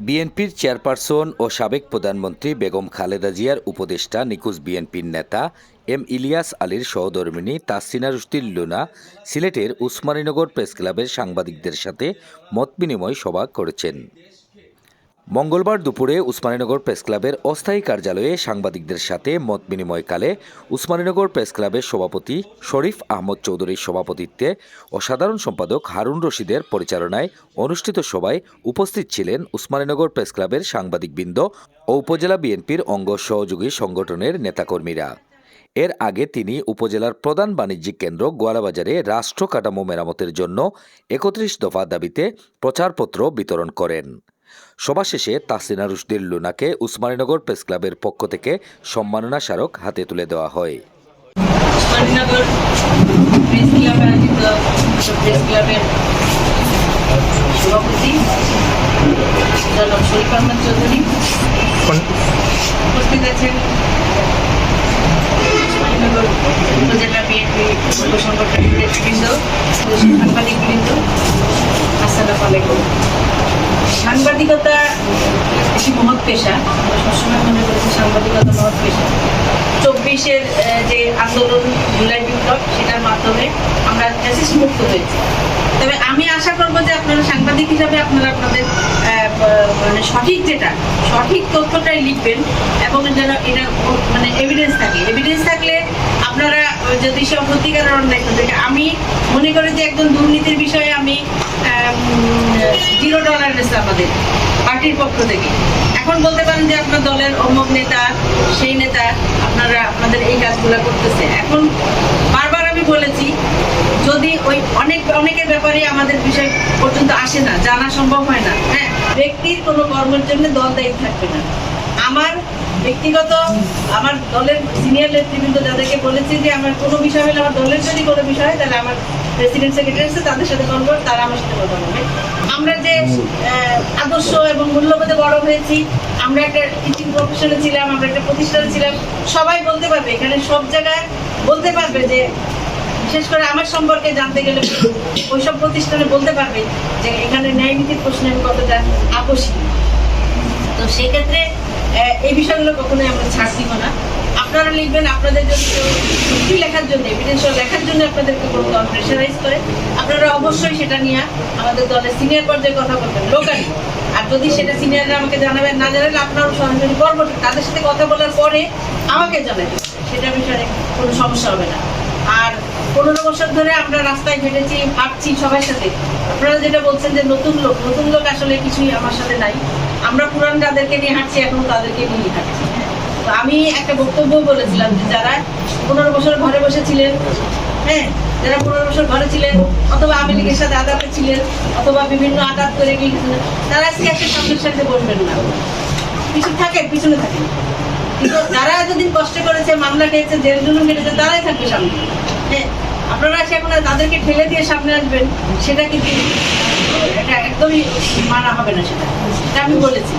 বিএনপির চেয়ারপারসন ও সাবেক প্রধানমন্ত্রী বেগম খালেদা জিয়ার উপদেষ্টা নিকুজ বিএনপির নেতা এম ইলিয়াস আলীর সহধর্মিনী তাসিনা রুস্তির লুনা সিলেটের উসমানীনগর প্রেস ক্লাবের সাংবাদিকদের সাথে মতবিনিময় সভা করেছেন। মঙ্গলবার দুপুরে উসমানীনগর প্রেস ক্লাবের অস্থায়ী কার্যালয়ে সাংবাদিকদের সাথে মত বিনিময়কালে উসমানীনগর প্রেস ক্লাবের সভাপতি শরীফ আহমদ চৌধুরীর সভাপতিত্বে ও সাধারণ সম্পাদক হারুন রশিদের পরিচালনায় অনুষ্ঠিত সভায় উপস্থিত ছিলেন উসমানীনগর প্রেস ক্লাবের সাংবাদিকবৃন্দ ও উপজেলা বিএনপির অঙ্গ সহযোগী সংগঠনের নেতাকর্মীরা। এর আগে তিনি উপজেলার প্রধান বাণিজ্যিক কেন্দ্র গোয়ালাবাজারে রাষ্ট্র কাঠামো মেরামতের জন্য একত্রিশ দফা দাবিতে প্রচারপত্র বিতরণ করেন। সভা শেষে তাসিনা রুশদির লুনাকে উসমানীনগর প্রেস ক্লাবের পক্ষ থেকে সম্মাননা স্মারক হাতে তুলে দেওয়া হয়। উপজেলা বিএনপি সাংবাদিক বৃন্দ আলাইকুম সাংবাদিকতা একটি মহৎ পেশা। সবসময় মনে করেছি সাংবাদিকতা মহৎ পেশা। চব্বিশের যে আন্দোলন জুলাই বিপ্লব, সেটার মাধ্যমে আমরা ফ্যাসিস্ট মুক্ত হয়েছি। তবে আমি আশা করব যে আপনারা সাংবাদিক হিসাবে আপনারা আপনাদের মানে সঠিক যেটা, সঠিক তথ্যটাই লিখবেন এবং যেন এটা মানে এভিডেন্স থাকে। এভিডেন্স থাকলে আপনারা যদি সব সত্যিকারের অন্যায় করতে আমি মনে করি যে একজন দুর্নীতির বিষয়ে আমি জিরো ডলার টলারেন্স আমাদের, পার্টির পক্ষ থেকে। এখন বলতে পারেন যে আপনার দলের অমুক নেতা, সেই নেতা আপনারা, আপনাদের এই কাজগুলো করতেছে। এখন বারবার আমি বলেছি, যদি ওই অনেক, অনেকের ব্যাপারে আমাদের বিষয় পর্যন্ত আসে না, জানা সম্ভব হয় না হ্যাঁ ব্যক্তির কোনো কর্মের জন্য দল দায়ী থাকবে না। আমার ব্যক্তিগত, আমার দলের সিনিয়র নেতৃবৃন্দ যাদেরকে বলেছি যে আমার কোনো বিষয় হলে আমার দলের যদি কোনো বিষয় হয়, তাহলে আমার প্রেসিডেন্ট সেক্রেটারি আছে, তাদের সাথে কল করে তারা আমার সাথে কথা বলবে। আমরা যে আদর্শ এবং মূল্যবোধে বড় হয়েছি, আমরা একটা টিচিং প্রফেশনে ছিলাম, আমরা একটা প্রতিষ্ঠানে ছিলাম, সবাই বলতে পারবে, এখানে সব জায়গায় বলতে পারবে যে, বিশেষ করে আমার সম্পর্কে জানতে গেলে ওইসব প্রতিষ্ঠানে বলতে পারবে যে, এখানে ন্যায় নীতির প্রশ্নে আমি কতটা আপোষী তো সেক্ষেত্রে এই বিষয়গুলো কখনোই আমরা ছাড় দিব না। আপনারা লিখবেন, আপনাদের কেউ সত্যি লেখার জন্য এভিডেন্স লেখার জন্য আপনাদেরকে কোনো দল প্রেশারাইজ করে, আপনারা অবশ্যই সেটা নিয়ে আমাদের দলের সিনিয়র পর্যায়ে কথা বলবেন লোকালি আর যদি সেটা সিনিয়ররা আমাকে জানাবেন, না জানালে আপনারাও সরাসরি পরবর্তী তাদের সাথে কথা বলার পরে আমাকে জানাবেন। সেটা বিষয়ে কোনো সমস্যা হবে না। আর পনেরো বছর ধরে আমরা রাস্তায় হেঁটেছি, ভাবছি সবার সাথে। আপনারা যেটা বলছেন যে নতুন লোক নতুন লোক আসলে কিছুই আমার সাথে নাই। আমরা পুরান যাদেরকে নিয়ে হাঁটছি, এখন তাদেরকে নিয়ে হাঁটছি। তো আমি একটা বক্তব্য বলেছিলাম যে যারা পনেরো বছর ঘরে বসেছিলেন হ্যাঁ যারা পনেরো বছর ঘরে ছিলেন, অথবা আওয়ামী সাথে আদালতে ছিলেন, অথবা বিভিন্ন আঘাত করে গিয়েছিলেন তারা আজকে একটা সামনের সাথে বলবেন না। কিছু থাকে পিছনে থাকে কিন্তু যারা এতদিন কষ্ট করেছে, মামলা খেয়েছে, জেল জুলুম কেটেছে তারাই থাকবে সামনে। হ্যাঁ আপনারা এখন তাদেরকে ঠেলে দিয়ে সামনে আসবেন, সেটা কিন্তু এটা একদমই মানা হবে না সেটা। আমি বলেছি।